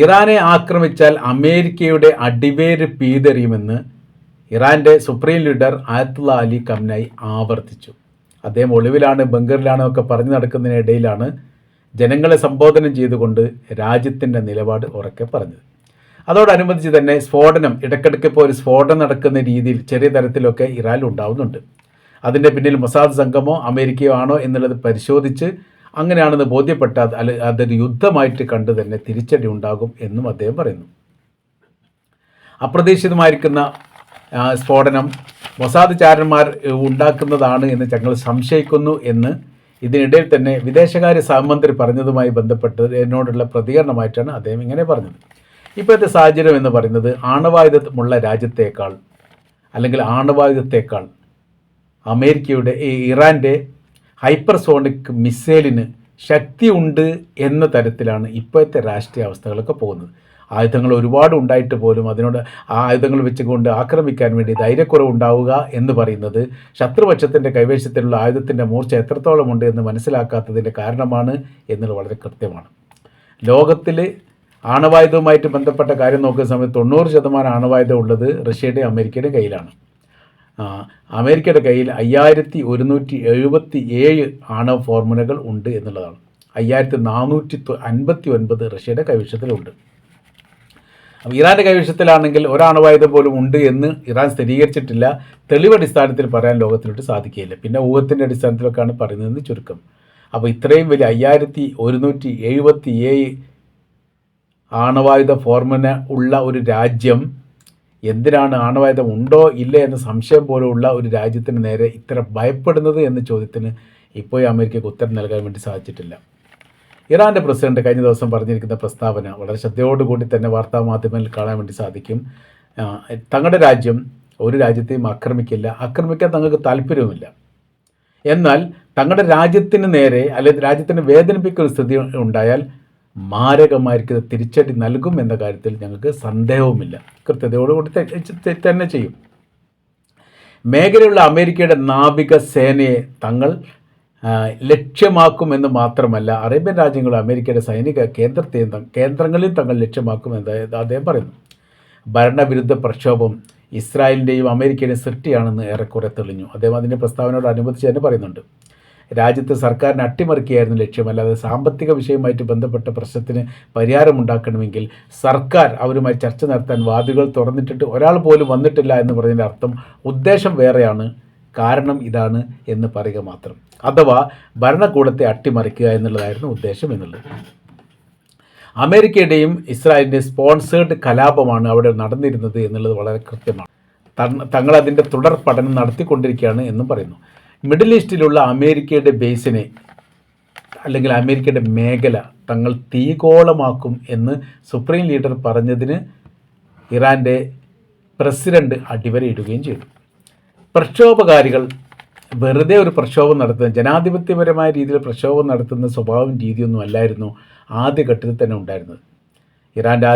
ഇറാനെ ആക്രമിച്ചാൽ അമേരിക്കയുടെ അടിവേര് പീതെറിയുമെന്ന് ഇറാന്റെ supreme leader Ayatollah Ali Khamenei ആവർത്തിച്ചു. അദ്ദേഹം ഒളിവിലാണ് ബംഗറിലാണ് ഒക്കെ പറഞ്ഞു നടക്കുന്നതിനിടയിലാണ് ജനങ്ങളെ സംബോധനം ചെയ്തുകൊണ്ട് രാജ്യത്തിന്റെ നിലപാട് ഉറക്കെ പറഞ്ഞത്. അതോടനുബന്ധിച്ച് തന്നെ സ്ഫോടനം ഇടയ്ക്കിടയ്ക്ക് ഇപ്പോൾ ഒരു സ്ഫോടനം നടക്കുന്ന രീതിയിൽ ചെറിയ തരത്തിലൊക്കെ ഇറാനിൽ ഉണ്ടാവുന്നുണ്ട്. അതിന്റെ പിന്നിൽ മൊസാദ് സംഘമോ അമേരിക്കയോ ആണോ എന്നുള്ളത് പരിശോധിച്ച് അങ്ങനെയാണെന്ന് ബോധ്യപ്പെട്ടാൽ അല്ല അതൊരു യുദ്ധമായിട്ട് കണ്ട് തന്നെ തിരിച്ചടി ഉണ്ടാകും എന്നും അദ്ദേഹം പറയുന്നു. അപ്രതീക്ഷിതമായിരിക്കുന്ന സ്ഫോടനം മൊസാദ് ചാരന്മാർ ഉണ്ടാക്കുന്നതാണ് എന്ന് ഞങ്ങൾ സംശയിക്കുന്നു എന്ന് ഇതിനിടയിൽ തന്നെ വിദേശകാര്യ സഹമന്ത്രി പറഞ്ഞതുമായി ബന്ധപ്പെട്ട് എന്നോടുള്ള പ്രതികരണമായിട്ടാണ് അദ്ദേഹം ഇങ്ങനെ പറഞ്ഞത്. ഇപ്പോഴത്തെ സാഹചര്യം എന്ന് പറയുന്നത് ആണവായുധമുള്ള രാജ്യത്തേക്കാൾ അല്ലെങ്കിൽ ആണവായുധത്തേക്കാൾ അമേരിക്കയുടെ ഈ ഇറാന്റെ ഹൈപ്പർസോണിക് മിസൈലിന് ശക്തിയുണ്ട് എന്ന തരത്തിലാണ് ഇപ്പോഴത്തെ രാഷ്ട്രീയ അവസ്ഥകളൊക്കെ പോകുന്നത്. ആയുധങ്ങൾ ഒരുപാട് ഉണ്ടായിട്ട് പോലും അതിനോട് ആ ആയുധങ്ങൾ വെച്ചുകൊണ്ട് ആക്രമിക്കാൻ വേണ്ടി ധൈര്യക്കുറവ് ഉണ്ടാവുക എന്ന് പറയുന്നത് ശത്രുപക്ഷത്തിന്റെ കൈവശത്തിലുള്ള ആയുധത്തിന്റെ മൂർച്ച എത്രത്തോളം ഉണ്ട് എന്ന് മനസ്സിലാക്കാത്തതിന്റെ കാരണമാണ് എന്നുള്ളത് വളരെ കൃത്യമാണ്. ലോകത്തിൽ ആണവായുധവുമായിട്ട് ബന്ധപ്പെട്ട കാര്യം നോക്കുന്ന സമയത്ത് തൊണ്ണൂറ് ശതമാനം ആണവായുധം ഉള്ളത് റഷ്യയുടെയും അമേരിക്കയുടെയും കയ്യിലാണ്. അമേരിക്കയുടെ കയ്യിൽ അയ്യായിരത്തി ഒരുന്നൂറ്റി എഴുപത്തി ഏഴ് ആണവ ഫോർമുലകൾ ഉണ്ട് എന്നുള്ളതാണ്. അയ്യായിരത്തി നാനൂറ്റി അൻപത്തി ഒൻപത് റഷ്യയുടെ കൈവശത്തിലുണ്ട്. അപ്പോൾ ഇറാന്റെ കൈവശത്തിലാണെങ്കിൽ ഒരാണവായുധം പോലും ഉണ്ട് എന്ന് ഇറാൻ സ്ഥിരീകരിച്ചിട്ടില്ല. തെളിവടിസ്ഥാനത്തിൽ പറയാൻ ലോകത്തിലോട്ട് സാധിക്കുകയില്ല. പിന്നെ ഊഹത്തിന്റെ അടിസ്ഥാനത്തിലൊക്കെയാണ് പറയുന്നതെന്ന് ചുരുക്കം. അപ്പോൾ ഇത്രയും വലിയ അയ്യായിരത്തി ഒരുന്നൂറ്റി എഴുപത്തി ഏഴ് ആണവായുധ ഫോർമുല ഉള്ള ഒരു രാജ്യം എന്തിനാണ് ആണവായുധം ഉണ്ടോ ഇല്ലേ എന്ന സംശയം പോലുള്ള ഒരു രാജ്യത്തിന് നേരെ ഇത്ര ഭയപ്പെടുന്നത് എന്ന ചോദ്യത്തിന് ഇപ്പോൾ അമേരിക്കയ്ക്ക് ഉത്തരം നൽകാൻ വേണ്ടി സാധിച്ചിട്ടില്ല. ഇറാന്റെ പ്രസിഡന്റ് കഴിഞ്ഞ ദിവസം പറഞ്ഞിരിക്കുന്ന പ്രസ്താവന വളരെ ശ്രദ്ധയോടുകൂടി തന്നെ വാർത്താ മാധ്യമങ്ങളിൽ കാണാൻ വേണ്ടി സാധിക്കും. തങ്ങളുടെ രാജ്യം ഒരു രാജ്യത്തെയും ആക്രമിക്കില്ല. ആക്രമിക്കാൻ തങ്ങൾക്ക് താല്പര്യവുമില്ല. എന്നാൽ തങ്ങളുടെ രാജ്യത്തിന് നേരെ അല്ലെങ്കിൽ രാജ്യത്തിന് വേദനിപ്പിക്കുന്ന സ്ഥിതി ഉണ്ടായാൽ മാരകമായിരിക്കുന്ന തിരിച്ചടി നൽകും എന്ന കാര്യത്തിൽ ഞങ്ങൾക്ക് സന്ദേഹവുമില്ല. കൃത്യതയോടുകൂടി തന്നെ ചെയ്യും. മേഖലയുള്ള അമേരിക്കയുടെ നാവിക സേനയെ തങ്ങൾ ലക്ഷ്യമാക്കുമെന്ന് മാത്രമല്ല അറേബ്യൻ രാജ്യങ്ങൾ അമേരിക്കയുടെ സൈനിക കേന്ദ്രത്തെയും കേന്ദ്രങ്ങളിൽ തങ്ങൾ ലക്ഷ്യമാക്കുമെന്ന് അദ്ദേഹം പറയുന്നു. ഭരണവിരുദ്ധ പ്രക്ഷോഭം ഇസ്രായേലിന്റെയും അമേരിക്കയുടെയും സൃഷ്ടിയാണെന്ന് ഏറെക്കുറെ തെളിഞ്ഞു. അദ്ദേഹം അതിന്റെ പ്രസ്താവനയോട് അനുബന്ധിച്ച് തന്നെ പറയുന്നുണ്ട്. രാജ്യത്ത് സർക്കാരിനെ അട്ടിമറിക്കുകയായിരുന്നു ലക്ഷ്യം. അല്ലാതെ സാമ്പത്തിക വിഷയവുമായിട്ട് ബന്ധപ്പെട്ട പ്രശ്നത്തിന് പരിഹാരമുണ്ടാക്കണമെങ്കിൽ സർക്കാർ അവരുമായി ചർച്ച നടത്താൻ വാദികൾ തുറന്നിട്ടിട്ട് ഒരാൾ പോലും വന്നിട്ടില്ല എന്ന് പറഞ്ഞതിന്റെ അർത്ഥം ഉദ്ദേശം വേറെയാണ്. കാരണം ഇതാണ് എന്ന് പറയുക മാത്രം. അഥവാ ഭരണകൂടത്തെ അട്ടിമറിക്കുക എന്നുള്ളതായിരുന്നു ഉദ്ദേശം എന്നുള്ളത്. അമേരിക്കയുടെയും ഇസ്രായേലിന്റെയും സ്പോൺസേഡ് കലാപമാണ് അവിടെ നടന്നിരുന്നത് എന്നുള്ളത് വളരെ കൃത്യമാണ്. തങ്ങളതിന്റെ തുടർ പഠനം നടത്തിക്കൊണ്ടിരിക്കുകയാണ് എന്നും പറയുന്നു. മിഡിൽ ഈസ്റ്റിലുള്ള അമേരിക്കയുടെ ബേസിനെ അല്ലെങ്കിൽ അമേരിക്കയുടെ മേഖല തങ്ങൾ തീകോളമാക്കും എന്ന് സുപ്രീം ലീഡർ പറഞ്ഞതിന് ഇറാന്റെ പ്രസിഡന്റ് അടിവരയിടുകയും ചെയ്തു. പ്രക്ഷോഭകാരികൾ വെറുതെ ഒരു പ്രക്ഷോഭം നടത്തുന്ന ജനാധിപത്യപരമായ രീതിയിൽ പ്രക്ഷോഭം നടത്തുന്ന സ്വഭാവം രീതിയൊന്നും അല്ലായിരുന്നു ആദ്യഘട്ടത്തിൽ തന്നെ ഉണ്ടായിരുന്നത്. ഇറാന്റെ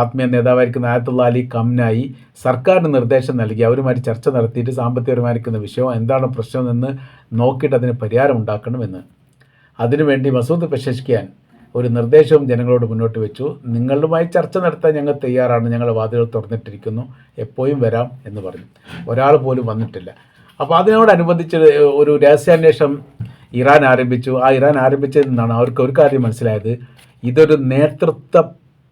ആത്മീയ നേതാവായിരിക്കുന്ന ആയത്തുള്ള അലി കംനായി സർക്കാരിന് നിർദ്ദേശം നൽകി. അവരുമായി ചർച്ച നടത്തിയിട്ട് സാമ്പത്തികപരമായിരിക്കുന്ന വിഷയം എന്താണ് പ്രശ്നം എന്ന് നോക്കിയിട്ട് അതിന് പരിഹാരം ഉണ്ടാക്കണമെന്ന്. അതിനുവേണ്ടി മസൂദ് പ്രശംസിക്കാൻ ഒരു നിർദ്ദേശവും ജനങ്ങളോട് മുന്നോട്ട് വെച്ചു. നിങ്ങളുമായി ചർച്ച നടത്താൻ ഞങ്ങൾ തയ്യാറാണ്. ഞങ്ങളുടെ വാതിലുകൾ തുറന്നിട്ടിരിക്കുന്നു. എപ്പോഴും വരാം എന്ന് പറഞ്ഞു. ഒരാൾ പോലും വന്നിട്ടില്ല. അപ്പോൾ അതിനോടനുബന്ധിച്ച് ഒരു രഹസ്യാന്വേഷണം ഇറാൻ ആരംഭിച്ചു. ആ ഇറാൻ ആരംഭിച്ചതിൽ നിന്നാണ് അവർക്ക് ഒരു കാര്യം മനസ്സിലായത്. ഇതൊരു നേതൃത്വ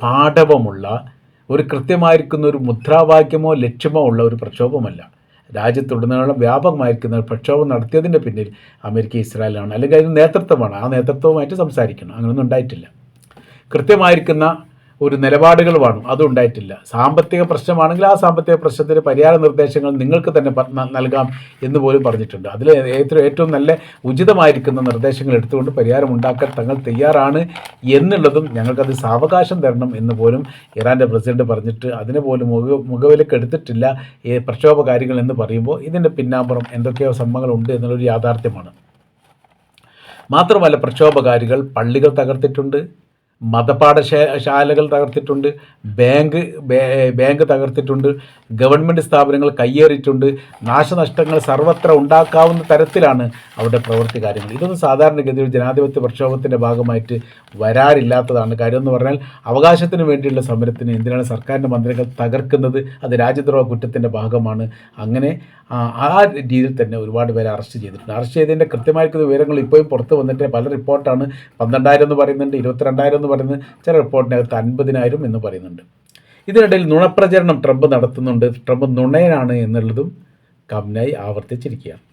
പാഠവമുള്ള ഒരു കൃത്യമായിരിക്കുന്ന ഒരു മുദ്രാവാക്യമോ ലക്ഷ്യമോ ഉള്ള ഒരു പ്രക്ഷോഭമല്ല. രാജ്യത്തുടനീളം വ്യാപകമായിരിക്കുന്ന പ്രക്ഷോഭം നടത്തിയതിന്റെ പിന്നിൽ അമേരിക്ക ഇസ്രായേലാണ്. അല്ലെങ്കിൽ അതിന് നേതൃത്വമാണ്. ആ നേതൃത്വവുമായിട്ട് സംസാരിക്കണം. അങ്ങനെയൊന്നും ഉണ്ടായിട്ടില്ല. കൃത്യമായിരിക്കുന്ന ഒരു നിലപാടുകൾ വേണം. അതുണ്ടായിട്ടില്ല സാമ്പത്തിക പ്രശ്നമാണെങ്കിൽ ആ സാമ്പത്തിക പ്രശ്നത്തിന് പരിഹാര നിർദ്ദേശങ്ങൾ നിങ്ങൾക്ക് തന്നെ നൽകാം എന്ന് പോലും പറഞ്ഞിട്ടുണ്ട്. അതിൽ ഏറ്റവും ഏറ്റവും നല്ല ഉചിതമായിരിക്കുന്ന നിർദ്ദേശങ്ങൾ എടുത്തുകൊണ്ട് പരിഹാരം ഉണ്ടാക്കാൻ തങ്ങൾ തയ്യാറാണ് എന്നുള്ളതും ഞങ്ങൾക്കത് സാവകാശം തരണം എന്ന് പോലും ഇറാന്റെ പ്രസിഡന്റ് പറഞ്ഞിട്ട് അതിനെ പോലും മുഖ മുഖവിലക്ക് എടുത്തിട്ടില്ല ഈ പ്രക്ഷോഭകാരികൾ എന്ന് പറയുമ്പോൾ ഇതിന്റെ പിന്നാമ്പുറം എന്തൊക്കെയോ സംഭവങ്ങളുണ്ട് എന്നുള്ളൊരു യാഥാർത്ഥ്യമാണ്. മാത്രമല്ല പ്രക്ഷോഭകാരികൾ പള്ളികൾ തകർത്തിട്ടുണ്ട്. മതപാഠശാലകൾ തകർത്തിട്ടുണ്ട് ബാങ്ക് ബാങ്ക് തകർത്തിട്ടുണ്ട് ഗവൺമെന്റ് സ്ഥാപനങ്ങൾ കയ്യേറിയിട്ടുണ്ട് നാശനഷ്ടങ്ങൾ സർവത്ര ഉണ്ടാക്കാവുന്ന തരത്തിലാണ് അവരുടെ പ്രവൃത്തി കാര്യങ്ങൾ. ഇതൊന്നും സാധാരണഗതിയിൽ ജനാധിപത്യ പ്രക്ഷോഭത്തിന്റെ ഭാഗമായിട്ട് വരാറില്ലാത്തതാണ്. കാര്യം എന്ന് പറഞ്ഞാൽ അവകാശത്തിന് വേണ്ടിയുള്ള സമരത്തിന് എന്തിനാണ് സർക്കാരിന്റെ മന്ത്രികൾ തകർക്കുന്നത്? അത് രാജ്യദ്രോഹ കുറ്റത്തിന്റെ ഭാഗമാണ്. അങ്ങനെ ആ രീതിയിൽ തന്നെ ഒരുപാട് പേരെ അറസ്റ്റ് ചെയ്തിട്ടുണ്ട്. അറസ്റ്റ് ചെയ്തതിന്റെ കൃത്യമായിരിക്കുന്ന വിവരങ്ങൾ ഇപ്പോഴും പുറത്ത് വന്നിട്ട് പല റിപ്പോർട്ടാണ്. പന്ത്രണ്ടായിരം എന്ന് പറയുന്നുണ്ട് ഇരുപത്തിരണ്ടായിരം എന്ന് പറയുന്നത് ചില റിപ്പോർട്ടിനകത്ത് അൻപതിനായിരം എന്ന് പറയുന്നുണ്ട്. ഇതിനിടയിൽ നുണപ്രചരണം ട്രംപ് നടത്തുന്നുണ്ട്. ട്രംപ് നുണയനാണ് എന്നുള്ളതും കംനായി ആവർത്തിച്ചിരിക്കുകയാണ്.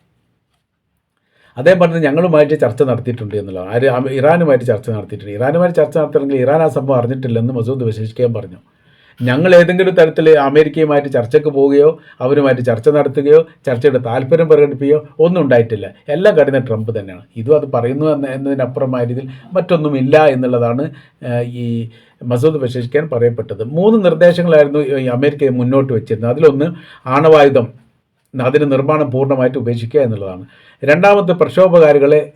അദ്ദേഹം പറഞ്ഞത് ഞങ്ങളുമായിട്ട് ചർച്ച നടത്തിയിട്ടുണ്ട് എന്നുള്ളതാണ് ആര് ഇറാനുമായിട്ട് ചർച്ച നടത്തിയിട്ടുണ്ട്. ഇറാനുമായിട്ട് ചർച്ച നടത്തണമെങ്കിൽ ഇറാൻ ആ സംഭവം അറിഞ്ഞിട്ടില്ലെന്ന് മസൂദ് വിശേഷിക്കാൻ പറഞ്ഞു. ഞങ്ങൾ ഏതെങ്കിലും തരത്തിൽ അമേരിക്കയുമായിട്ട് ചർച്ചയ്ക്ക് പോവുകയോ അവരുമായിട്ട് ചർച്ച നടത്തുകയോ ചർച്ചയുടെ താല്പര്യം പ്രകടിപ്പിക്കുകയോ ഒന്നും ഉണ്ടായിട്ടില്ല. എല്ലാം കടന്ന ട്രംപ് തന്നെയാണ്. ഇതും അത് പറയുന്നു എന്ന എന്നതിനപ്പുറമായ രീതിയിൽ മറ്റൊന്നുമില്ല എന്നുള്ളതാണ് ഈ മസൂദ് ബഷീഷ്ഖാൻ പറയപ്പെട്ടത്. മൂന്ന് നിർദ്ദേശങ്ങളായിരുന്നു ഈ അമേരിക്ക മുന്നോട്ട് വെച്ചിരുന്നത്. അതിലൊന്ന് ആണവായുധം അതിന് നിർമ്മാണം പൂർണമായിട്ട് ഉപേക്ഷിക്കുക എന്നുള്ളതാണ്. രണ്ടാമത്തെ പ്രക്ഷോഭകാരികളെ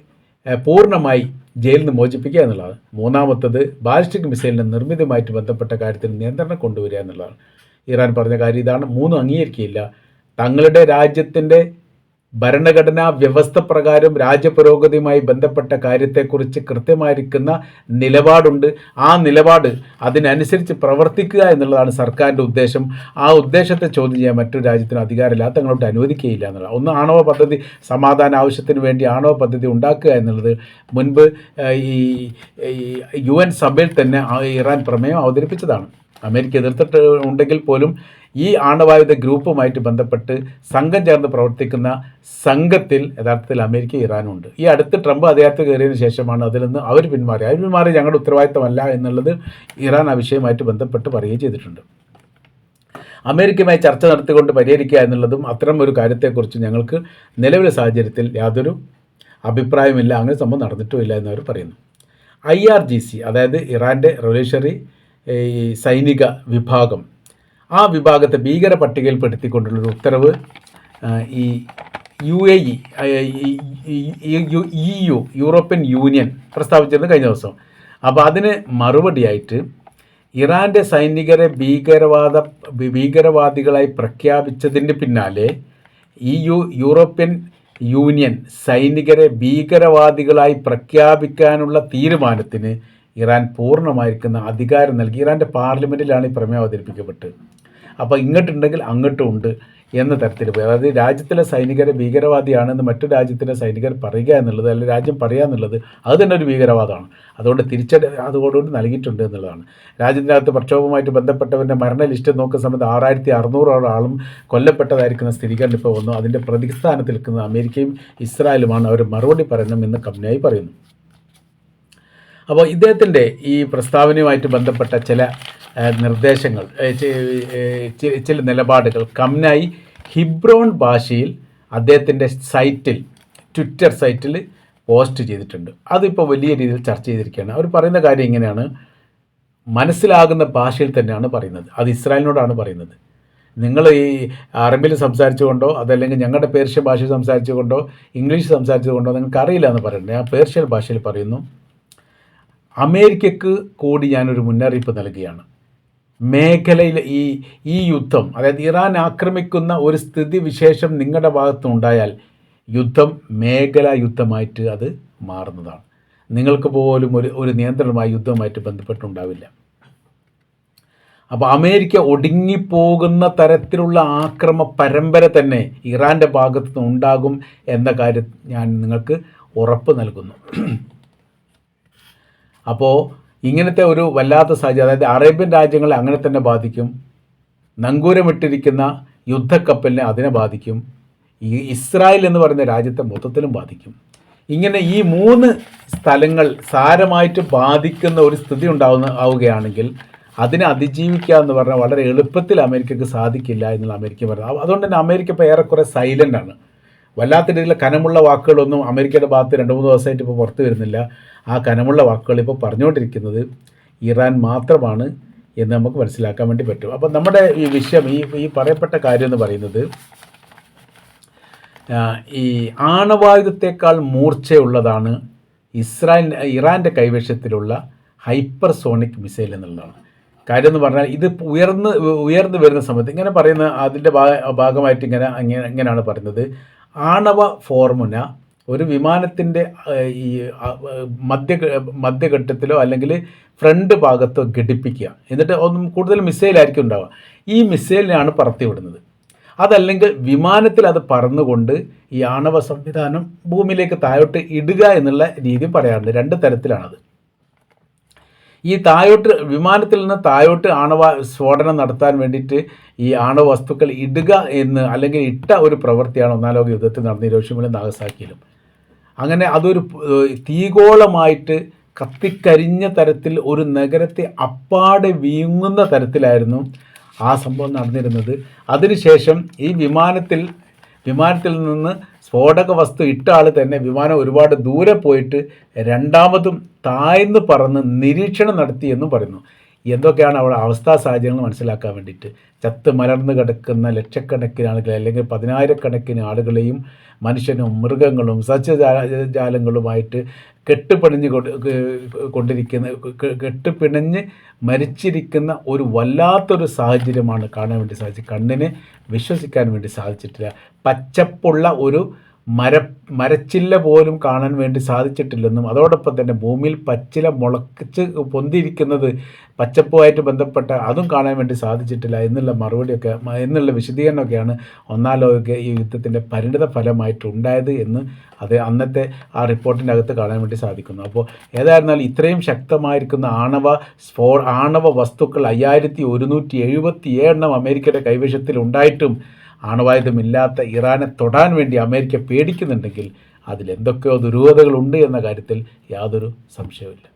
പൂർണമായി ജയിലിൽ നിന്ന് മോചിപ്പിക്കുക എന്നുള്ളതാണ്. മൂന്നാമത്തത് ബാലിസ്റ്റിക് മിസൈലിന്റെ നിർമ്മിതമായിട്ട് ബന്ധപ്പെട്ട കാര്യത്തിൽ നിയന്ത്രണം കൊണ്ടുവരിക എന്നുള്ളതാണ്. ഇറാൻ പറഞ്ഞ കാര്യം ഇതാണ്. മൂന്നും അംഗീകരിക്കില്ല തങ്ങളുടെ രാജ്യത്തിന്റെ ഭരണഘടനാ വ്യവസ്ഥ പ്രകാരം രാജ്യപുരോഗതിയുമായി ബന്ധപ്പെട്ട കാര്യത്തെക്കുറിച്ച് കൃത്യമായിരിക്കുന്ന നിലപാടുണ്ട്. ആ നിലപാട് അതിനനുസരിച്ച് പ്രവർത്തിക്കുക എന്നുള്ളതാണ് സർക്കാരിന്റെ ഉദ്ദേശം. ആ ഉദ്ദേശത്തെ ചോദ്യം ചെയ്യാൻ മറ്റൊരു രാജ്യത്തിന് അധികാരമില്ല അങ്ങോട്ട് അനുവദിക്കുകയില്ല എന്നുള്ളത്. ഒന്ന് ആണവ പദ്ധതി സമാധാന ആവശ്യത്തിന് വേണ്ടി ആണവ പദ്ധതി ഉണ്ടാക്കുക എന്നുള്ളത്. മുൻപ് ഈ യു എൻ സഭയിൽ തന്നെ ഇറാൻ പ്രമേയം അവതരിപ്പിച്ചതാണ്. അമേരിക്ക എതിർത്തിട്ട് ഉണ്ടെങ്കിൽ പോലും ഈ ആണവായുധ ഗ്രൂപ്പുമായിട്ട് ബന്ധപ്പെട്ട് സംഘം ചേർന്ന് പ്രവർത്തിക്കുന്ന സംഘത്തിൽ യഥാർത്ഥത്തിൽ അമേരിക്ക ഇറാനുണ്ട് ഈ അടുത്ത് ട്രംപ് അദ്ദേഹത്തെ കയറിയതിനു ശേഷമാണ് അതിൽ നിന്ന് അവർ പിന്മാറി അവർ പിന്മാറി ഞങ്ങളുടെ ഉത്തരവാദിത്തമല്ല എന്നുള്ളത് ഇറാൻ ആ വിഷയമായിട്ട് ബന്ധപ്പെട്ട് പറയുകയും ചെയ്തിട്ടുണ്ട്. അമേരിക്കയുമായി ചർച്ച നടത്തിക്കൊണ്ട് പരിഹരിക്കുക എന്നുള്ളതും അത്തരം ഒരു കാര്യത്തെക്കുറിച്ച് ഞങ്ങൾക്ക് നിലവിലെ സാഹചര്യത്തിൽ യാതൊരു അഭിപ്രായമില്ല അങ്ങനെ സംഭവം നടന്നിട്ടുമില്ല എന്നവർ പറയുന്നു. ഐ ആർ ജി സി അതായത് ഇറാന്റെ റവല്യൂഷണറി ഈ സൈനിക വിഭാഗം. ആ വിഭാഗത്തെ ഭീകര പട്ടികയിൽപ്പെടുത്തിക്കൊണ്ടുള്ളൊരു ഉത്തരവ് ഈ U A E U European Union പ്രസ്താവിച്ചിരുന്നു കഴിഞ്ഞ ദിവസം. അപ്പോൾ അതിന് മറുപടിയായിട്ട് ഇറാന്റെ സൈനികരെ ഭീകരവാദ ഭീകരവാദികളായി പ്രഖ്യാപിച്ചതിന് പിന്നാലെ ഇ യു യൂറോപ്യൻ യൂണിയൻ സൈനികരെ ഭീകരവാദികളായി പ്രഖ്യാപിക്കാനുള്ള തീരുമാനത്തിന് ഇറാൻ പൂർണമായിരിക്കുന്ന അധികാരം നൽകി. ഇറാന്റെ പാർലമെന്റിലാണ് ഈ പ്രമേയം അവതരിപ്പിക്കപ്പെട്ടത് അപ്പോൾ ഇങ്ങോട്ടുണ്ടെങ്കിൽ അങ്ങോട്ടും ഉണ്ട് എന്ന തരത്തിൽ പോയി. അതായത് രാജ്യത്തിലെ സൈനികരെ ഭീകരവാദിയാണെന്ന് മറ്റു രാജ്യത്തിലെ സൈനികർ പറയുക എന്നുള്ളത് അല്ലെങ്കിൽ രാജ്യം പറയുക എന്നുള്ളത് അത് തന്നെ ഒരു ഭീകരവാദമാണ്. അതുകൊണ്ട് തിരിച്ചടി അതുകൊണ്ടുകൊണ്ട് നൽകിയിട്ടുണ്ട് എന്നുള്ളതാണ്. രാജ്യത്തിനകത്ത് പ്രക്ഷോഭവുമായിട്ട് ബന്ധപ്പെട്ടവന്റെ മരണ ലിസ്റ്റ് നോക്കുന്ന സമയത്ത് ആറായിരത്തി അറുന്നൂറോളം ആളും കൊല്ലപ്പെട്ടതായിരിക്കുന്ന സ്ഥിരീകരണം ഇപ്പോൾ വന്നു. അതിന്റെ പ്രതിസ്ഥാനത്തിൽ നിൽക്കുന്ന അമേരിക്കയും ഇസ്രായേലുമാണ് അവർ മറുപടി പറയണമെന്ന് കമ്പനിയായി പറയുന്നു. അപ്പോൾ ഇദ്ദേഹത്തിന്റെ ഈ പ്രസ്താവനയുമായിട്ട് ബന്ധപ്പെട്ട ചില നിർദ്ദേശങ്ങൾ ചില നിലപാടുകൾ കംനായി ഹിബ്രോൺ ഭാഷയിൽ അദ്ദേഹത്തിന്റെ സൈറ്റിൽ ട്വിറ്റർ സൈറ്റിൽ പോസ്റ്റ് ചെയ്തിട്ടുണ്ട്. അതിപ്പോൾ വലിയ രീതിയിൽ ചർച്ച ചെയ്തിരിക്കുകയാണ്. അവർ പറയുന്ന കാര്യം ഇങ്ങനെയാണ്. മനസ്സിലാകുന്ന ഭാഷയിൽ തന്നെയാണ് പറയുന്നത്. അത് ഇസ്രായേലിനോടാണ് പറയുന്നത്. നിങ്ങൾ ഈ അറബിൽ സംസാരിച്ചുകൊണ്ടോ അതല്ലെങ്കിൽ ഞങ്ങളുടെ പേർഷ്യൻ ഭാഷയിൽ സംസാരിച്ചുകൊണ്ടോ ഇംഗ്ലീഷ് സംസാരിച്ചുകൊണ്ടോ നിങ്ങൾക്ക് അറിയില്ല എന്ന് പറയുന്നത്. ഞാൻ പേർഷ്യൻ ഭാഷയിൽ പറയുന്നു. അമേരിക്കക്ക് കൂടി ഞാനൊരു മുന്നറിയിപ്പ് നൽകുകയാണ്. മേഖലയിൽ ഈ ഈ യുദ്ധം അതായത് ഇറാൻ ആക്രമിക്കുന്ന ഒരു സ്ഥിതി വിശേഷം നിങ്ങളുടെ ഭാഗത്തുനിന്നുണ്ടായാൽ യുദ്ധം മേഖലാ യുദ്ധമായിട്ട് അത് മാറുന്നതാണ്. നിങ്ങൾക്ക് പോലും ഒരു ഒരു നിയന്ത്രണമായ യുദ്ധവുമായിട്ട് ബന്ധപ്പെട്ടുണ്ടാവില്ല. അപ്പോൾ അമേരിക്ക ഒടുങ്ങിപ്പോകുന്ന തരത്തിലുള്ള ആക്രമ പരമ്പര തന്നെ ഇറാന്റെ ഭാഗത്തു നിന്ന് ഉണ്ടാകും എന്ന കാര്യം ഞാൻ നിങ്ങൾക്ക് ഉറപ്പ് നൽകുന്നു. അപ്പോൾ ഇങ്ങനത്തെ ഒരു വല്ലാത്ത സാഹചര്യം അതായത് അറേബ്യൻ രാജ്യങ്ങളെ അങ്ങനെ തന്നെ ബാധിക്കും. നങ്കൂരമിട്ടിരിക്കുന്ന യുദ്ധക്കപ്പലിനെ അതിനെ ബാധിക്കും. ഈ ഇസ്രായേൽ എന്ന് പറയുന്ന രാജ്യത്തെ മൊത്തത്തിലും ബാധിക്കും. ഇങ്ങനെ ഈ മൂന്ന് സ്ഥലങ്ങൾ സാരമായിട്ട് ബാധിക്കുന്ന ഒരു സ്ഥിതി ഉണ്ടാവുന്ന ആവുകയാണെങ്കിൽ അതിനെ അതിജീവിക്കുക എന്ന് പറഞ്ഞാൽ വളരെ എളുപ്പത്തിൽ അമേരിക്കക്ക് സാധിക്കില്ല എന്നുള്ള അമേരിക്ക പറയുന്നത്. അതുകൊണ്ട് തന്നെ അമേരിക്ക ഇപ്പോൾ ഏറെക്കുറെ സൈലന്റ് ആണ്. വല്ലാത്ത രീതിയിലുള്ള കനമുള്ള വാക്കുകളൊന്നും അമേരിക്കയുടെ ഭാഗത്ത് രണ്ട് മൂന്ന് ദിവസമായിട്ട് ഇപ്പോൾ പുറത്തു വരുന്നില്ല. ആ കനമുള്ള വാക്കുകൾ ഇപ്പോൾ പറഞ്ഞുകൊണ്ടിരിക്കുന്നത് ഇറാൻ മാത്രമാണ് എന്ന് നമുക്ക് മനസ്സിലാക്കാൻ വേണ്ടി പറ്റും. അപ്പം നമ്മുടെ ഈ വിഷയം ഈ ഈ പറയപ്പെട്ട കാര്യം എന്ന് പറയുന്നത് ഈ ആണവായുധത്തേക്കാൾ മൂർച്ചയുള്ളതാണ് ഇസ്രായേൽ ഇറാന്റെ കൈവശത്തിലുള്ള ഹൈപ്പർസോണിക് മിസൈൽ എന്നുള്ളതാണ്. കാര്യം എന്ന് പറഞ്ഞാൽ ഇത് ഉയർന്ന് ഉയർന്നു വരുന്ന സമയത്ത് ഇങ്ങനെ പറയുന്ന അതിന്റെ ഭാഗമായിട്ട് ഇങ്ങനെ ഇങ്ങനെ ഇങ്ങനെയാണ് പറയുന്നത്. ആണവ ഫോർമുല ഒരു വിമാനത്തിന്റെ ഈ മധ്യ മധ്യഘട്ടത്തിലോ അല്ലെങ്കിൽ ഫ്രണ്ട് ഭാഗത്തോ ഘടിപ്പിക്കുക. എന്നിട്ട് ഒന്നും കൂടുതൽ മിസൈലായിരിക്കും ഉണ്ടാവുക. ഈ മിസൈലിനാണ് പറത്തി വിടുന്നത്. അതല്ലെങ്കിൽ വിമാനത്തിൽ അത് പറന്നുകൊണ്ട് ഈ ആണവ സംവിധാനം ഭൂമിയിലേക്ക് താഴോട്ട് ഇടുക എന്നുള്ള രീതി പറയാറുണ്ട്. രണ്ട് തരത്തിലാണത്. ഈ താഴോട്ട് വിമാനത്തിൽ നിന്ന് താഴോട്ട് ആണവ സ്ഫോടനം നടത്താൻ വേണ്ടിയിട്ട് ഈ ആണവ വസ്തുക്കൾ ഇടുക എന്ന് അല്ലെങ്കിൽ ഇട്ട ഒരു പ്രവൃത്തിയാണ് ഒന്നാം ലോക യുദ്ധത്തിൽ നടന്ന ഹിരോഷിമയിലും നാഗസാക്കിയിലും. അങ്ങനെ അതൊരു തീകോളമായിട്ട് കത്തിക്കരിഞ്ഞ തരത്തിൽ ഒരു നഗരത്തെ അപ്പാടെ വീങ്ങുന്ന തരത്തിലായിരുന്നു ആ സംഭവം നടന്നിരുന്നത്. അതിനുശേഷം ഈ വിമാനത്തിൽ വിമാനത്തിൽ നിന്ന് സ്ഫോടക വസ്തു ഇട്ട ആൾ തന്നെ വിമാനം ഒരുപാട് ദൂരെ പോയിട്ട് രണ്ടാമതും താഴ്ന്നു പറന്ന് നിരീക്ഷണം നടത്തിയെന്നും പറയുന്നു. എന്തൊക്കെയാണ് അവിടെ അവസ്ഥാ സാഹചര്യങ്ങൾ മനസ്സിലാക്കാൻ വേണ്ടിയിട്ട്? ചത്ത് മലർന്നു കിടക്കുന്ന ലക്ഷക്കണക്കിന് ആളുകളെ അല്ലെങ്കിൽ പതിനായിരക്കണക്കിന് ആളുകളെയും മനുഷ്യനും മൃഗങ്ങളും സസ്യജാലങ്ങളുമായിട്ട് കെട്ടുപിണഞ്ഞ് കൊണ്ടിരിക്കുന്ന കെട്ടുപിണഞ്ഞ് മരിച്ചിരിക്കുന്ന ഒരു വല്ലാത്തൊരു സാഹചര്യമാണ് കാണാൻ വേണ്ടി സാധിച്ചത്. കണ്ണിന് വിശ്വസിക്കാൻ വേണ്ടി സാധിച്ചിട്ടില്ല. പച്ചപ്പുള്ള ഒരു മര മരച്ചില്ല പോലും കാണാൻ വേണ്ടി സാധിച്ചിട്ടില്ലെന്നും അതോടൊപ്പം തന്നെ ഭൂമിയിൽ പച്ചില മുളച്ച് പൊന്തിയിരിക്കുന്നത് പച്ചപ്പുമായിട്ട് ബന്ധപ്പെട്ട അതും കാണാൻ വേണ്ടി സാധിച്ചിട്ടില്ല എന്നുള്ള മറുപടിയൊക്കെ എന്നുള്ള വിശദീകരണമൊക്കെയാണ് ഒന്നാം ലോക ഈ യുദ്ധത്തിന്റെ പരിണിത ഫലമായിട്ടുണ്ടായത് എന്ന് അത് അന്നത്തെ ആ റിപ്പോർട്ടിന്റെ അകത്ത് കാണാൻ വേണ്ടി സാധിക്കുന്നു. അപ്പോൾ ഏതായിരുന്നാലും ഇത്രയും ശക്തമായിരിക്കുന്ന ആണവ സ്ഫോ ആണവ വസ്തുക്കൾ അയ്യായിരത്തി ഒരുന്നൂറ്റി എഴുപത്തി ഏഴെണ്ണം അമേരിക്കയുടെ കൈവശത്തിൽ ഉണ്ടായിട്ടും ആണവായുധമില്ലാത്ത ഇറാനെ തൊടാൻ വേണ്ടി അമേരിക്ക പേടിക്കുന്നുണ്ടെങ്കിൽ അതിൽ എന്തൊക്കെയോ ദുരൂഹതകളുണ്ട് എന്ന കാര്യത്തിൽ യാതൊരു സംശയവുമില്ല.